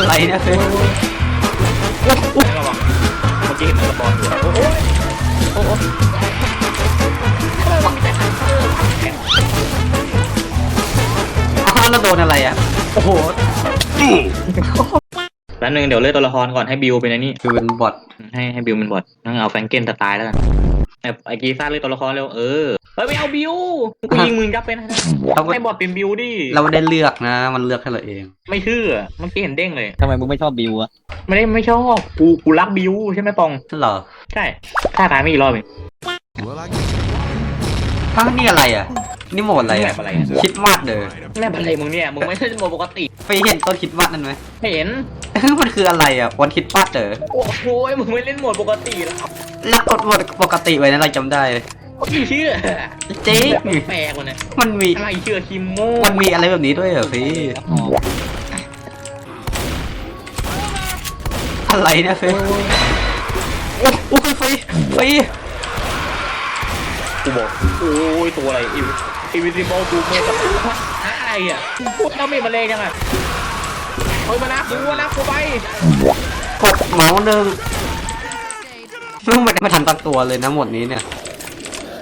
อะไรเนี่ยเฟ้ยไม่ระวังเมื่อกี้เห็นมันสปอนอยู่อะโอ้โหโอ้โหทำไมมันมีแต่ฮันเตอร์อ้าวแล้วโดนอะไรอะ โอ้โหแล้วหนึ่งเดี๋ยวเลือกตัวละครก่อนให้บิวเป็นไอ้นี่ คือเป็นบอทให้ให้บิวเป็นบอทนั่งเอาแฟรงเกนสไตล์แล้วกัน ไอ้ไอ้กีซ่าเลือกตัวละครเร็วเออเฮ้ยไม่เอาบิวกูยิงมึงยับไปนะเราก็ให้บอทเป็นบิวดิเราไม่ได้เลือกนะ มันเลือกให้เราเอง ไม่เชื่อเมื่อกี้เห็นเด้งเลยทำไมมึงไม่ชอบบิวอะไม่ได้ไม่ชอบกูกูรักบิวใช่ไหมปองเหรอใช่ถ้าตายไม่อีกรอบเองอ้าวนี่อะไรอะ นี่โหมดอะไรแบอะบอะไรอะคิดมากเลยแม่บันเลยมึงเนี่ยมึงไม่ใช่โหมดปกติไปเห็นต้นคิดมากนั่นไหมไม่เห็นมันคืออะไรอะวันคิดมากเด้อโอ้โหมึงไม่เล่นโหมดปกติแล้ว แล้วกดโหมดปกติไว้นะเราจำได้พี่เชื่อจริงแบบแปลกๆว่ะเนี่ยมันมีอะไรเชื่อคิมโม่มันมีอะไรแบบนี้ด้วยเหรอพี่อ๋ออะไรเนี่ยเฟ้ยโอ้โหเฟ้ยเฟ้ยกูบอกโอ้ยตัวอะไรอิวอิวิซิบอลกูเมย์กับอะไรอะพูดแล้วมีมาเลงยังไงเฮ้ยมานะกูนะกูไปกดเมาส์หนึ่ง ซึ่งไม่ได้มาทันตั้งตัวเลยนะหมดนี้เนี่ย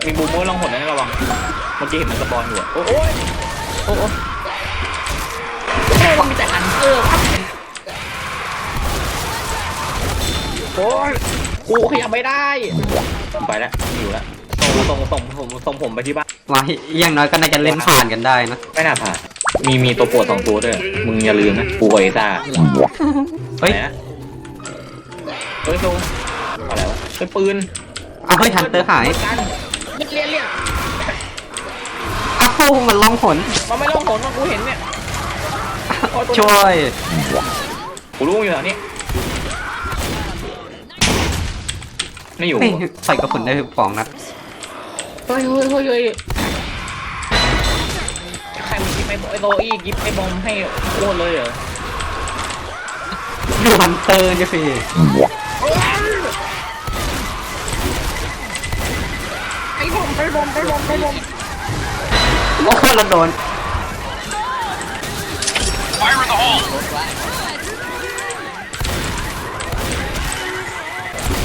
มีบูมเมอร์ลองหนนะระวังเมื่อกี้เห็นมันสปอนอยู่อะโอ้โหโอ้โหโอ้ยมันมีแต่ฮันเตอร์ครับโอ้ยกูขยับไม่ได้ไปแล้วอยู่แล้วส่งส่งส่งผมส่งผมไปที่บ้านมาอย่างน้อยก็น่าจะเล่นผ่านกันได้นะไม่น่าผ่านมีมีตัวโปรดสองตัวด้วยมึงอย่าลืมนะกูกับเอซ่าเฮ้ยไหนนะเฮ้ยโซอะ ไรวะเฮ้ยปืนเอาเฮ้ยทันเตอร์หายกันเรียกเรียกเรียกอ้าวมันล่องหนมันไม่ล่องหนมันกูเห็นเนี่ยโอ้ตัวช่วยกูรู้อยู่แถวนี้ไม่อยู่เฮ้ยใส่กระสุนได้สองนัดเฮ้ยเฮ้ยเฮ้ยเฮ้ยใครมันกิฟไอ้ไอ้โซอี้กิฟไอ้บอมให้โคตรเลยเหรอดูฮันเตอร์เนี่ยสิ ไอ้บอมไอ้บอมไอ้บอมไอ้บอมโอ้โหเราโดน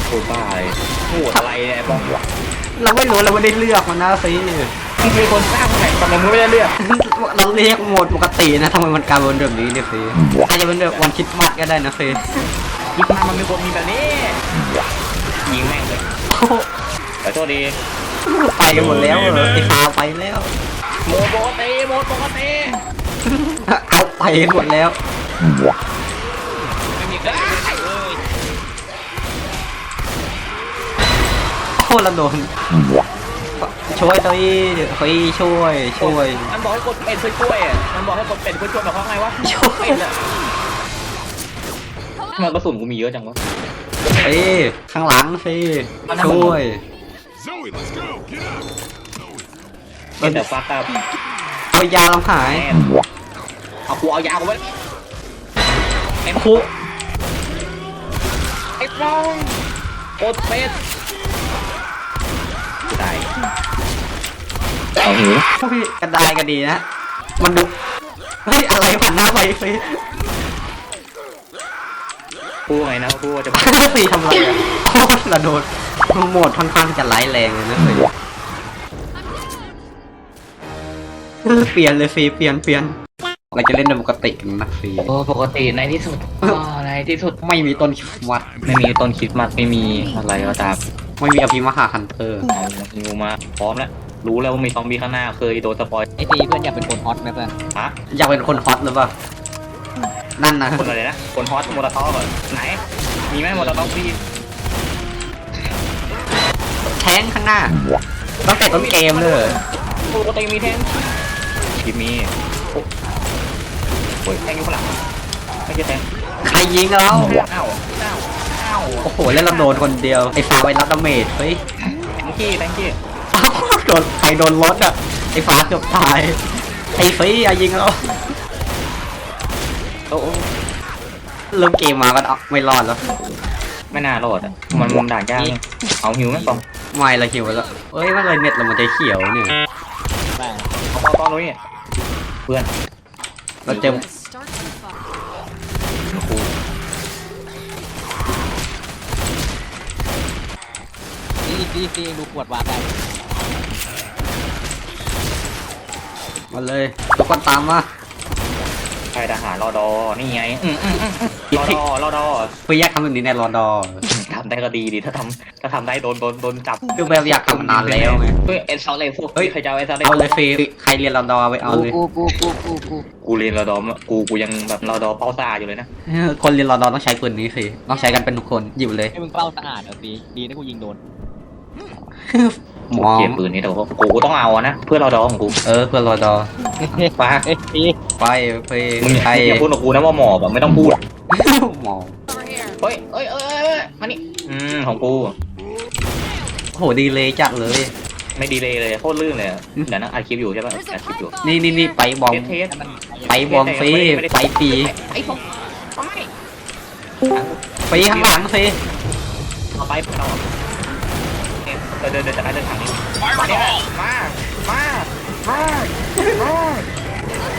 โคตรบ้าเลยโหดอะไรเนี่ยไอ้บอมเราไม่รู้เราไม่ได้เลือกมันนะสิมึงเป็นคนสร้างแข่งทำไมมึงไม่ได้เลือกเราเรียกโหมดปกตินะทำไมมันกลายเป็นแบบนี้เนี่ยสิอาจจะเป็นแบบวันคิดมากก็ได้นะสิยิงมามันมีคนมีแบบนี้ยิงแม่งเลยโอ้โหแต่โทษดี ไปกันหมดแล้วเหรอไอ้ฟ้าไปแล้วโมโปกติโมปกติเอาไปหมดแล้วไม่มีใครเอ้ยโอ้เราโดนช่วยตัวอีเฮ้ยช่วยช่วย มันบอกให้กดเป็นเพื่อช่วยอะมันบอกให้กดเป็นเพื่อช่วยแบบว่าไงวะช่วยเป็นอะทำไมกระสุนกูมีเยอะจังวะเอ้ยข้างหลังสิช่วย Zoe, let's go. Get up. เห็นแต่ฟักกับเอายาลำหายแม่เอากูเอายาวกูไว้ไอ้คุไอ้ฟองกดเป็ดตายเอาหิวพี่กระดายก็ดีนะมันดูเฮ้ยอะไรผ่านหน้าไปสิพูดไงนะพูดว่าจะ สีทำอะไรอะโอ้เราโดน โหมดค่อนข้างที่จะร้ายแรงเลยนะสิเปลี่ยนเลยฟีเปลี่ยนเปลี่ยนเราจะเล่นแบบปกติกันนะฟีโอ้ปกติในที่สุดอ๋อในที่สุดไม่มีต้นคริสต์มาสไม่มีต้นคริดมัดไม่มีอะไรก็ตามไม่มีอภิมหาคันเตอร์เอางูมาพร้อมแล้วรู้แล้วว่ามีซอมบี้ข้างหน้าเคยโดนสปอยไอ้ตีเพื่อนอยากเป็นคนฮอตไหมเพื่อนฮะอยากเป็นคนฮอตหรือเปล่านั่นนะคนอะไรนะคนฮอตโมตอร์เหรอไหนมีไหมโมตอร์ฟรี แท้งข้างหน้าตั้งแต่ต้นเกมเลยเหรอปกติมีแทงคิดมีโอ้โหแทงอยู่ข้างหลังไม่ใช่แทงใครยิงเราอ้าวอ้าวอ้าวโอ้โหเล่นเราโดนคนเดียวไอ้ฟ้าไว้รับดาเมจเฮ้ยแทงกี้แทงกี้อ้าวโดนใครโดนรถอะไอ้ฟ้าเกือบตายไอ้ฟีอะยิงเราโอ้โหเริ่มเกมมาก็เอาไม่รอดแล้ว ไม่น่ารอดอะมันมันด่านยากเนี่ยเอาหิวไหมปอง ไม่ไรเขียวแล้วเอ้ยว่าอะไรเม็ดเรามันจะเขียวเนี่ยแม่งเขามาต้อนนู้เนี่ยเพื่อนเราเจม Start to fight. ดีดีดีดูปวดวาร์ได้มาเลยทุกคนตามมาใครทหารรอดอนี่ไงรอดอรอดอไปแยากทำแบงนี้ในรอดอำได้ก็ดีดิถ้าทำถ้าทำได้โดนโดนโดนจับคือแบบอยากทำมานานแล้วไงเฮ้ยเอ็นซอลเลยพวกเฮ้ยใครจะเอาเอ็นซอลเลยเอาเลยฟรีใครเรียนรอดอไปเอาเลยกูกูกูกูกูกูเรียนรอดอมากูกูยังแบบรอดอเป้าซ่าอยู่เลยนะคนเรียนรอดอต้องใช้ปืนนี้สิต้องใช้กันเป็นทุกคนหยิบเลยให้มึงเป้าสะอาดเหรอซีดีนะกูยิงโดนหมอเกลียดปืนนี้แต่ว่ากูกูต้องเอาอะนะเพื่อรอดอของกูเออเพื่อนรอดอไปเอ้ยซีไปไปมึงอย่าใครอย่าพูดกับกูนะว่าหมอบแบบไม่ต้องพูดหมอ เฮ้ยเอ้ยเอ้ยเอ้ยเอ้ยมานี่อืมของกู โหดีเลยจัดเลย ไม่ดีเลยเลยโคตรลื่นเลยอะเดี๋ยวนะอัดคลิปอยู่ใช่ป่ะอัดคลิปอยู่นี่นี่นี่ไปบอมเทสเทสให้มันไปบอมฟรีไปฟรีไอ้ผมทำไมฟรีข้างหลังฟรีเอาไปเอาเดินเดินเดินจากการเดินทางนี้มาเนี่ยมา มา มา มา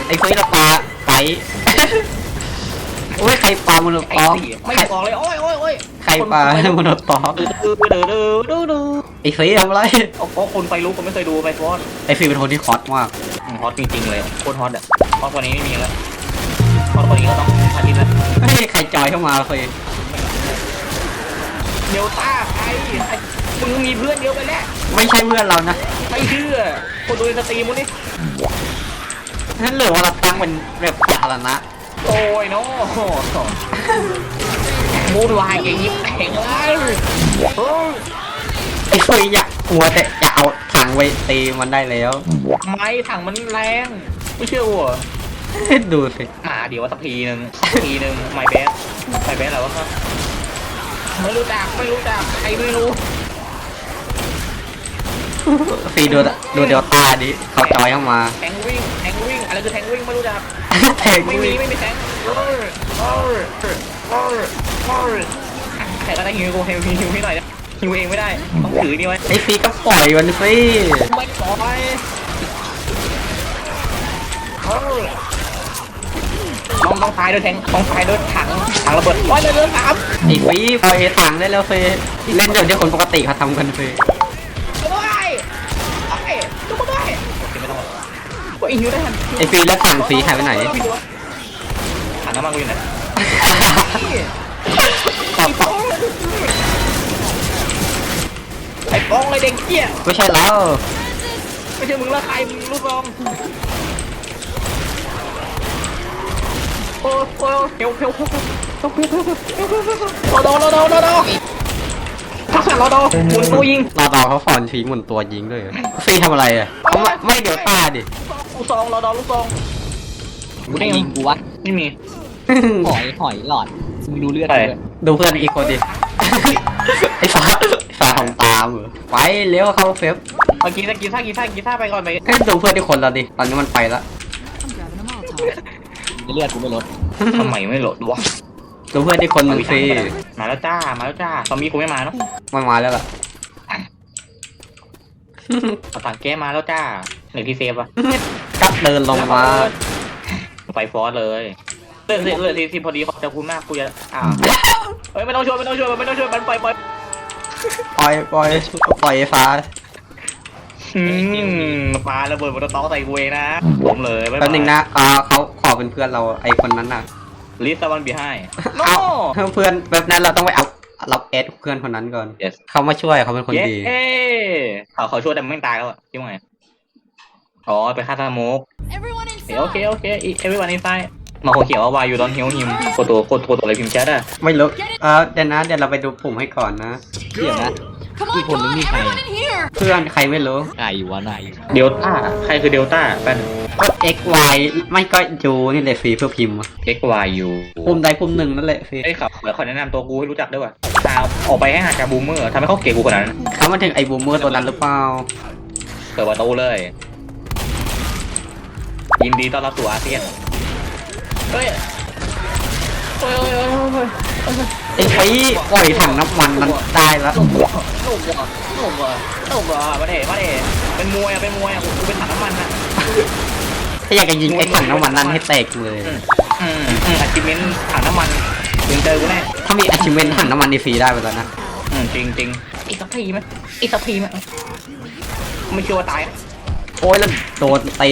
ไอ้ฟรีละปลาไป โอ้ยใครปลามนุษย์ไอ้ตอกสี่ไม่บอกเลยโอ้ยโอ้ยโอ้ยใครปลามนุษย์ตอกดื้อดื้อดื้อดื้อดื้อไอ้ฟรีทำอะไรโอ้คนไฟลุกผมไม่เคยดูไฟฟอสไอ้ฟรีเป็นคนที่ฮอตมากฮอตจริงๆเลยโคตรฮอตอะฮอตกว่านี้ไม่มีแล้วฮอตกว่านี้ก็ต้องพาทิตย์แล้วเฮ้ยใครจอยเข้ามาฟรีเดลต้าใครใครมึงมีเพื่อนเดียวไปแล้วไม่ใช่เพื่อนเรานะไม่เชื่อคนดูในสตรีมมึงนี่นั่นเหลือว่าเราตั้งเป็นแบบสาธารณะ โอ้ยเนาะมูดวายอย่างนี้แข็งเลยเฮ้ยไอ้ฟรีอยากกลัวแต่จะเอาถังไปตีมันได้แล้ว ไม้ถังมันแรง ไม่เชื่อวัวดูสิมาเดี๋ยวสักทีหนึ่งสักทีหนึ่งไมเบสไมเบสอะไรวะครับไม่รู้จักไม่รู้จักใครไม่รู้ฟรีดูดูเดลต้าดิเขา จอยเข้ามา แทงวิ่งแทงวิ่งอะไรคือแทงวิ่งไม่รู้จักแทงไม่มีไม่มีแทงเออเออเออเออแต่ก็ได้ฮิวกูฮิวฮิวให้หน่อยนะฮิวเองไม่ได้ต้องถือนี่ไว้ไอ้ฟรีก็ปล่อยมันสิไม่ปล่อยเออต้องต้องตายด้วยแทงต้องตายด้วยถังถังระเบิดโอ้ยเลยเรือสามไอ้ฟรีปล่อยถังได้แล้วเฟยเล่นเดี๋ยวที่คนปกติเขาทำกันเฟยช่วย โอ้ยฮิวได้ทันไอ้ฟรีแล้วถังฟรีหายไปไหน ถังน้ำมันกูอยู่ไหนขอบคุณไอ้ปองเลยเด็กเกี้ยไม่ใช่แล้ว ไม่ใช่มึงละใครมึงลูกรองโอ้ยโอ้ยเฮลเฮลเฮลเฮลรอดอรอดอรอดอทักษะรอดอหมุนตัวยิงรอดอเขาฟอนฟรีหมุนตัวยิงด้วยฟรีทำอะไรอะเขาไม่ไม่เดลต้าดิ ลูกซองรอดอลูกซองกูได้ยิงกูวะไม่มี หอยหอยหลอดมึงดูเลือดใช่เลยดูเพื่อนอีกคนดิ ไอ้ฟ้าไอ้ฟ้าของตามเหรอไปเร็วเข้าเฟฟเมื่อกี้ตะกี้ท่ากีท่ากีท่าไปก่อนไปให้ดูเพื่อนที่คนเราดิ ตอนนี้มันไปละเลือดกูไม่ลดทำไมไม่โหลดวะดูเพื่อนที่คนหนึ่งสิมาแล้วจ้า มาแล้วจ้าซอมบี้กูไม่มาเนาะมันมาแล้วล่ะ เอาต่างแก้มาแล้วจ้าไหนที่เซฟอะกัด เดินลงมาไปฟอสเลยเลือดเลือดเลือดทีพอดีขอบใจคุณมากกูจะอ้าวเฮ้ยไม่ต้องช่วยไม่ต้องช่วยไม่ต้องช่วยมันปล่อยปล่อยปล่อยปล่อยปล่อยฟ้าอืมปลาระเบิดบนต๊ะใส่กูเองนะผมเลยแป๊บนึงนะอ่าเขาขอเป็นเพื่อนเราไอคนนั้นน่ะลิสตะวันบีให้เอาเพื่อนแบบนั้นเราต้องไปเอารับเอสเพื่อนคนนั้นก่อนเขามาช่วยเขาเป็นคนดีเขาเขาช่วยแต่ไม่ตายแล้วอะคิดว่าไง อ๋อไปฆ่าตาโมก Everyone โอเคโอเคเอวิวันนี้ไซมาโคเขียวว่าวายอยู่ตอนฮิวฮิมโคตัวโคตัวตัวอะไรพิมพ์แชทอะไม่รู้เออเดี๋ยวนะเดี๋ยวเราไปดูปุ่มให้ก่อนนะเดี๋ยวนะ Come Đi on, cùng come với on, Nhi Khải. everyone in here! เพื่อนใครไม่รู้ไก่วะไหนเดลต้าใครคือเดลต้าแป๊บก็ x y ไม่ก็ u นี่เลยฟรีเพื่อพิมพ์อะ X Y U ปุ่มใดปุ่มหนึ่งนั่นแหละฟรีไอ้ยขับเดี๋ยวขอแนะนำตัวกูให้รู้จักด้วยว่ะตาออกไปให้หาจากบูมเมอร์ทำให้เขาเกลียดกูขนาดนั้นเขามาถึงไอ้บูมเมอร์ตัวนั้นหรือเปล่าเปิดประตูเลย ยินดีต้อนรับสู่อาเซียนเฮ้ยเฮ้ยเฮ้ยเฮ้ยเฮ้ยไอ้ไอ้ปล่อยถังน้ำมันนั้นได้แล้วหนุ่มว่ะหนุ่มว่ะหนุ่มว่ะหนุ่มว่ะมาเดมาเดเป็นมวยอะเป็นมวยอะกูเป็นถังน้ำมันอะถ้าอยากจะยิงไอ้ถังน้ำมันนั้นให้แตกเลยอืมอืมอืมอาชิเมนถังน้ำมันถึงเจอกูแน่ถ้ามี achievement ถังน้ำมันนี่ฟรีได้ไปแล้วนะอืมจริงจริงอีกสักทีไหมอีกสักทีไหมไม่เชื่อว่าตายอะโอ้ยแล้วโดนตี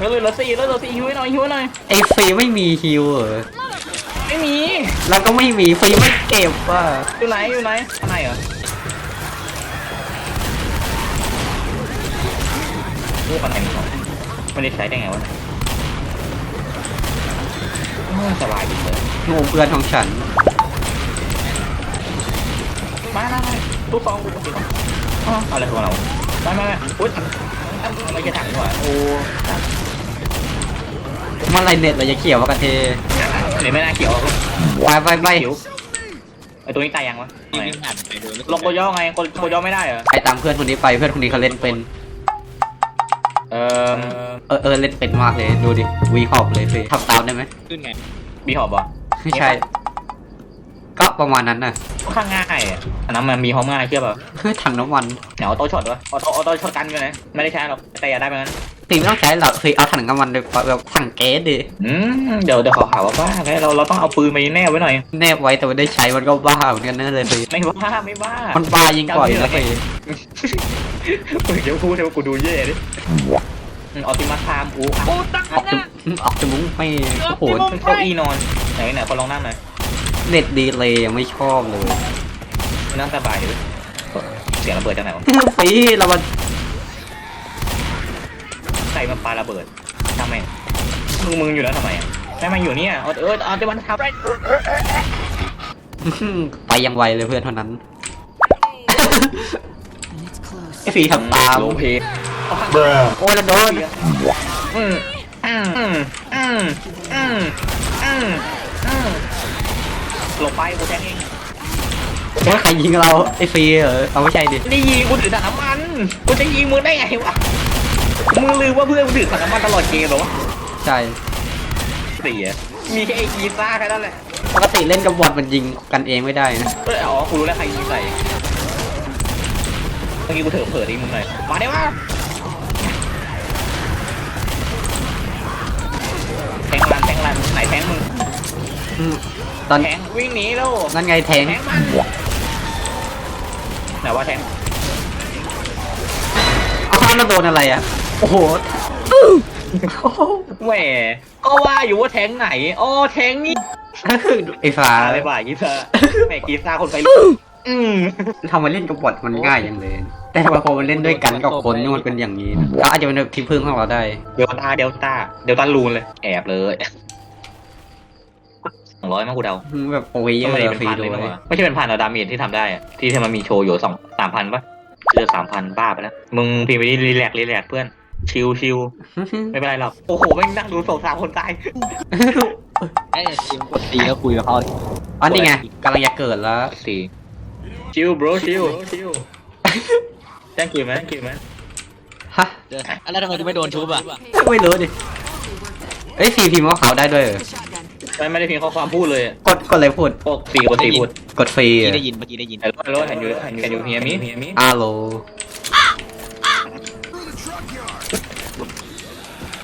เฮ้ยเหลือสี่แล้วเหลือสี่ฮิวให้หน่อยฮิวให้หน่อยไอ้ฟรีไม่มีฮิวเหรอไม่มีแล้วก็ไม่มีฟรีไม่เก็บว่ะอยู่ไหนอยู่ไหนข้างในเหรอโอ้ปันไหนมีของไม่ได้ใช้ได้ไงวะโอ้ยสบายดีเลยโง่เพื่อนของฉันมามามาตู้ฟองตู้ฟองอ๋อเอาอะไรของเรามามามาอุ้ยไม่ใช่ถังนี่หว่าโอ้ เมื่อไรเน็ตเราจะเขียววะกะเทเดี๋ยวไม่น่าเกี่ยวไปไปไปเขียวไอตัวนี้ตายยังวะที่วิ่งผ่านไปโดยไม่ลงโกย่อไงโกย่อไม่ได้เหรอไปตามเพื่อนคนนี้ไปเพื่อนคนนี้เขาเล่นเป็น เออเออเออเล่นเป็นมากเลยดูดิวีหอบเลยฟรีทำตามได้ไหมขึ้นไงบีหอบเหรอไม่ใช่ก็ประมาณนั้นน่ะข้างง่ายอะอันนั้นมันมีหอมง่ายเชื่อเปล่าเฮ้ยถังน้ำมันเดี๋ยวเอาโต้ช็อตวะเอาโต้เอาโต้ช็อตกันกันนะไม่ได้ใช้หรอกแต่อย่าได้ไปงั้นฟ รีไม่ต้องใช้หรอกฟรีเอาถังน้ำมันเลยแบบถังแก๊สดิอืมเดี๋ยวเดี๋ยวเขาหาว่าบ้าไงเราเราต้องเอาปืนไปแน่ไว้หน่อย แนบไว้แต่ไม่ได้ใช้มันก็บ้าเหมือนกันนั่นเลยฟรีไม่บ้าไม่บ้ามันบ้ายิ่งกว่าอีกนะฟรีมึงเดี๋ยวพูดให้ว่ากูดูเย่ดิออติมัสไทม์กูโอ้ตั้งออกจมูกออกจมูกไม่โอ้โหเก้าอี้นอนไหนไหนคนลองนั่งหน่อยเน็ตดีเลยยังไม่ชอบเลยนั่งสบายเลยเสียงระเบิดจากไหนวะฟรีเรามัน ใส่มาปาระเบิดทำไมมึงมึงอยู่แล้วทำไมอะไม่มาอยู่เนี่ยเอาเออเอาแต่วันทำไปยังไวเลยเพื่อนเท่านั้นไอ้ฟรีทำตามโลเพโอ้ยแล้วโดนอืมอืมอืมอืมอืมอืมอืมหลบไปกูแทงเองโอ้ยใครยิงเราไอ้ฟรีเหรอเอาไม่ใช่ดินี่ยิงกูถือถังน้ำมันกูจะยิงมึงได้ไงวะ มึงลืมว่าเพื่อนมึงถือถังน้ำมันตลอดเกมเหรอวะใช่เสียมีแค่ไอ้กีซ่าแค่นั้นแหละปกติเล่นกับบอลมันยิงกันเองไม่ได้นะเอออ๋อกูรู้แล้วใครยิงใส่เมื่อกี้กูเถอะเผลอดิมึงหน่อยมาได้วะแทงรันแทงรันไหนแทงมึงอืมตอนแทงวิ่งหนีแล้วนั่นไงแทงแทงมันไหนว่าแทงอ้าวแล้วโดนอะไรอะ โอ้โหแหมก็ว่าอยู่ว่าแทงไหนอ๋อแทงนี่ไอ้ฟ้าอะไรบ่ายกีซ่าแหมกีซ่าคนไปลุอืมทำมาเล่นกับบอทมันง่ายอย่างเลย แต่พอมันเล่นด้วยกันกับคนนี่มันเป็นอย่างนี้นะก็อาจจะเป็นที่พึ่งของเราได้ เดลต้าเดลต้าเดลต้าลูนเลย แอบเลยสองร้อยมั้งกูเดาแบบโอ้ยเยก็อะไม่ได้เลยเป็นฟรีพันโดเลยยนะไม่ใช่เป็นพันเอาดาเมจที่ทำได้อะที่ที่มันมีโชว์อยู่สองสามพันปะเจอสามพันบ้าไปแล้ว มึงพิมพ์ไปดิรีแลกรีแลกเพื่อน ชิวชิวไม่เป็นไรหรอก โอ้โหไม่งนั่งดูสองสามคนตาย ไอ้ทีมกดตีก็คุยกับเขาอ๋อนี่ไงกำลังจะเกิดแล้วสี่ ชิว bro ชิวชิวแจ้งคิวไหมคิวไหมฮะเจอแล้วทำไมกูไม่โดนชุบอะไม่รู้ดิ เอ้ยฟรีพิมพ์ว่าเขาได้ด้วยเหรอไม่ไม่ได้พิมพ์ข้อความพูดเลยกดกดอะไรพูด พวกสี่กดสี่พูดกดฟรีเมื่ออะกี้ได้ยินเมื่อกี้ได้ยิน ฮัลโหลฮัลโหลแฮนยูแฮนยูแฮนยูเฮียมิเฮียมิ อาโล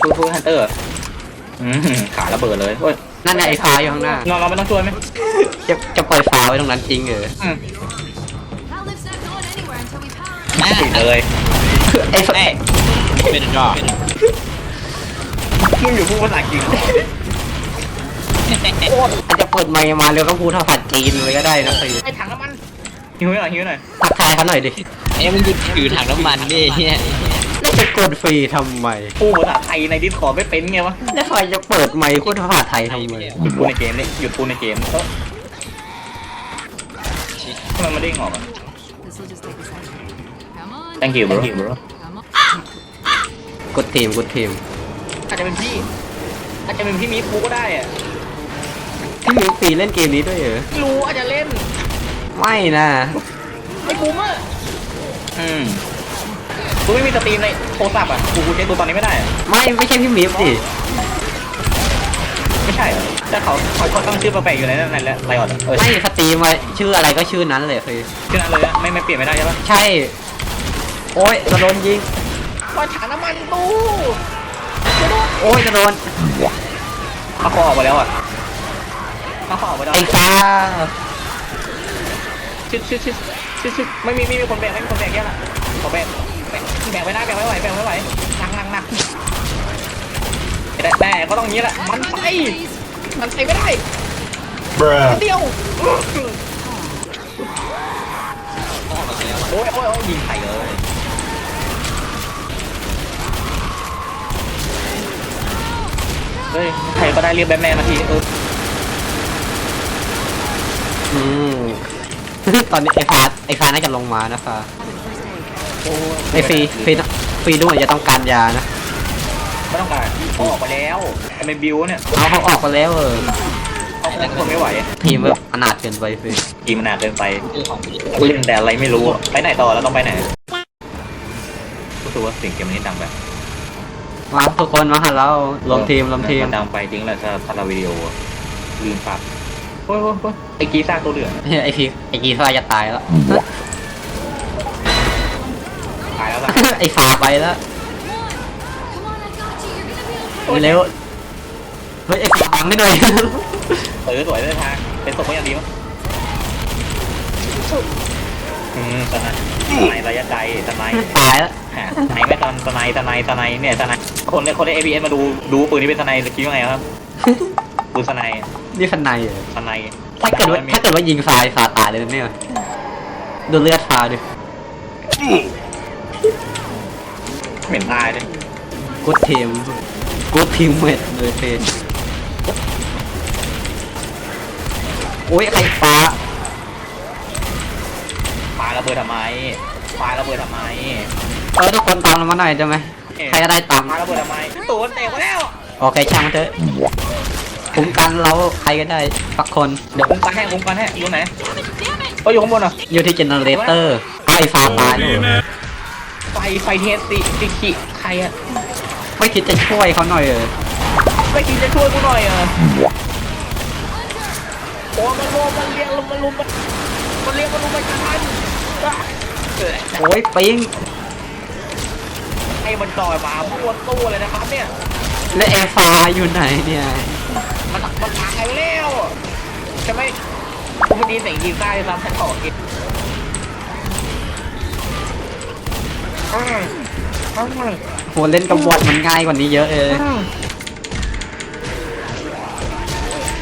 พูดพูดฮันเตอร์อืมขาระเบิดเลยโอ้ยนั่นไงไอ้ฟ้าอยู่ข้างหน้านอนเราไม่ต้องช่วยไหมจะจะปล่อยฟ้าไว้ตรงนั้นจริงเหรออืม Pallet's not going anywhere until we power it. ปิดเลยไอ้ฟ้าเอ้ยเป็นรอมึงอยู่พูดภาษาอังกฤษอาจจะเปิดไมค์มาแล้วก็พูดภาษาจีนเลยก็ได้นะฟรีไอ้ถังน้ำมันหิวหน่อยหิวหน่อยทักทายเขาหน่อยดิไอ้มึงหยุดถือถังน้ำมันดิเฮียแล้ว จะกดฟรีทำไมพูดภาษาไทยในดิสคอร์ดไม่เป็นไงวะแล้วใครจะเปิดไมค์พูดภาษาไทยทำไมหยุดพูดในเกมนี่หยุดพูดในเกมเออทำไมมันเด้งออกอะ This will just take a second. Come on. thank you bro Come on. กดทีมกดทีมอาจจะเป็นพี่อาจจะเป็นพี่มีฟูก็ได้อะพี่มิวฟรีเล่นเกมนี้ด้วยเหรอไม่รู้อาจจะเล่นไม่นะ ไอ้กูมอะอืม กูไม่มีสตรีมในโทรศัพท์อะกูกูเช็คตัวตอนนี้ไม่ได้อะไม่ไม่ใช่พี่มิวสิไม่ใช่เหรอแต่เขาเขาเขาต้องชื่อแปลกๆอยู่ในนั้นนั่นแหละไลออดเออไม่สตรีมมาชื่ออะไรก็ชื่อนั้นเลยฟรีชื่อนั้นเลยนะไม่ไม่เปลี่ยนไม่ได้ใช่ปะใช่ โอ้ยจะโดนยิงว่าถังน้ำมันตู้โอ้ยจะโดนมาคอออกไปแล้วอะมาคอออกไปแล้วไอ้ฟ้าชิดชิดชิดชิดชิดไม่มีไม่มีคนแบกไม่มีคนแบกแย่ละขอแบก แบกแบกไม่ได้แบกไม่ไหวแบกไม่ไหวหนักหนักหนักแต่แต่ก็ต้องอย่างนี้แหละ มันไป Please. มันไปไม่ได้ Bruh. เดียวพ่อมาแล้วโอ้ยโอ้ยโอ้ยยิงไข่เลย เฮ้ยใครก็ได้เรียกแบทแมนมาทีเอออืม ตอนนี้ไอ้ฟ้าไอ้ฟ้าน่าจะลงมานะฟ้าโอ้ย ไอ้ฟรีฟรีฟรีด้วยจะต้องการยานะ ไม่ต้องการเขาออกไปแล้วไอ้เมบิวเนี่ยเอาเขาออกไปแล้วเออเขาคงไม่ไหวทีมแบบอนาถเกินไปฟรีกีมันหนักเกินไปคือของพี่เล่นแต่อะไรไม่รู้อะไปไหนต่อแล้วต้องไปไหนรู้สึกว่าเสียงเกมนี้ดังแบบมาทุกคนมาหาเรารวมทีมรวมทีมนดังไปจริงแหละถ้าถ้าเราวิดีโออะลืมปรับโอ้ยโอ้ยโอ้ยไอ้กีซากตัวเหลืองไอ้พีไอ้กีฟ้าจะตายแล้วตายแล้วล่ะ ไอ้ฟ้าไปแล้ว Come on, I got you. You're gonna be okay. เร็วเฮ้ยไอ้ฟ้าบังไม่หน่อยเออสวยเลยทาง เป็นศพก็ยังดีมั้งอืมตอนนั้นตอนไหนระยะไกลตอนไหนตายแล้วฮะไหนไม่ตอนตอนไหนตอนไหนตอนไหนเนี่ยตอนไหนคนในคนใน ABS มาดูดูปืนนี้เป็นตอนไหนคิดว่าไงครับปืนตอนไหนนี่ฟันในเหรอตอนไหนถ้าเกิดว่าถ้าเกิดว่ายิงฟ้าฟ้าตายเลยนะเนี่ยดูเลือดฟ้าดิ เหม็นตายเลยกูดทีมกูดทีมเมทเลยเฟนโอ้ยใครฟ้าปาระเบิดทำไมปาระเบิดทำไมเออทุกคนตามเรามาหน่อยได้ไหมใครจะได้ตามปาระเบิดทำไมตัวมันเตะมาแล้วโอเคช่างมันเถอะคุ้มกันเราใครก็ได้สักคนเดี๋ยวคุ้มกันให้คุ้มกันให้อยู่ไหน Damn it, damn it. ก็อยู่ข้างบนอะอยู่ที่เจเนเรเตอร์ไอ้ฟ้าตายแล้วเหรอ ไฟไฟเทสติติกิใครอะไม่คิดจะช่วยเขาหน่อยเออไม่คิดจะช่วยกูหน่อยอะโอ้มันรุมมันเลี้ยงมันรุมมันมันเลี้ยงมันรุมมันกันอะเออโอ้ยปิงให้มันต่อยมาพวกตู้เลยนะครับเนี่ย และแอร์ฟ้าอยู่ไหนเนี่ย มันมันตายไปแล้วจะไม่กูไม่ดีเสียงยิงใต้ซ้ำฉันต่อกิน โหเล่นกับบอทมันง่ายกว่านี้เยอะเออ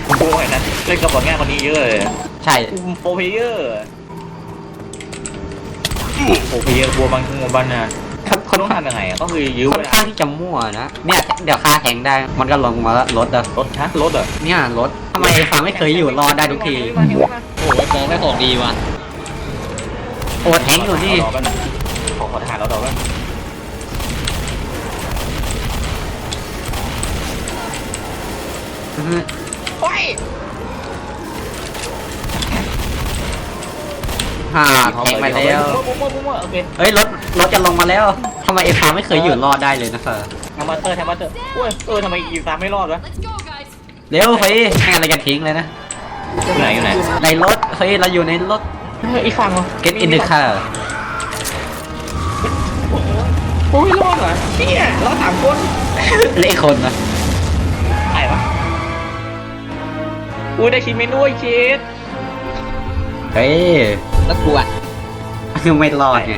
โอ้ยนะเล่นกับบอลง่ายกว่านี้เยอะเลยใช่โปรเพลเยอร์โปรเพลเยอร์บัวบางบัวบันนะค่อนเขาต้องทำยังไงอะก็คือยื้อค่เวอนลาข้างที่จะมั่วนะเนี่ยเดี๋ยวค่าแทงได้มันก็ลงมาแล้วรถอะรถฮะรถเหรอเนี่ยรถทำไมไอ้ฟ้าไม่เคยอยู่รอดได้ทุกทีโอ้ยมองได้ของดีว่ะโอ้แทงอยู่นี่รอแป๊บนึง ขอขอทหารเราต่อแป๊บอื้อหือโอ้ยฮ่าแทงไปแล้วมั่วมั่วมั่วมั่วโอเคเฮ้ยรถรถจะลงมาแล้วทำไมไอ้ฟ้าไม่เคยอยู่รอดได้เลยนะเฟอร์ทำมาเตอร์ทำมาเตอร์โอ้ยเออทำไมอีซามไม่รอดวะ Let's go, guys. เร็วเฮ้ยให้อะไรกันทิ้งเลยนะอยู่ไหนอยู่ไหนในรถเฮ้ยเราอยู่ในรถเฮ้ยอีฟังเหรอ get in the car โอ้ยรอดเหรอเนี่ยเราสามคนและอีกคนนะใครวะอุ้ยได้ชิมเมนูไอชีสเฮ้ยแล้วกูอะยังไม่รอดไง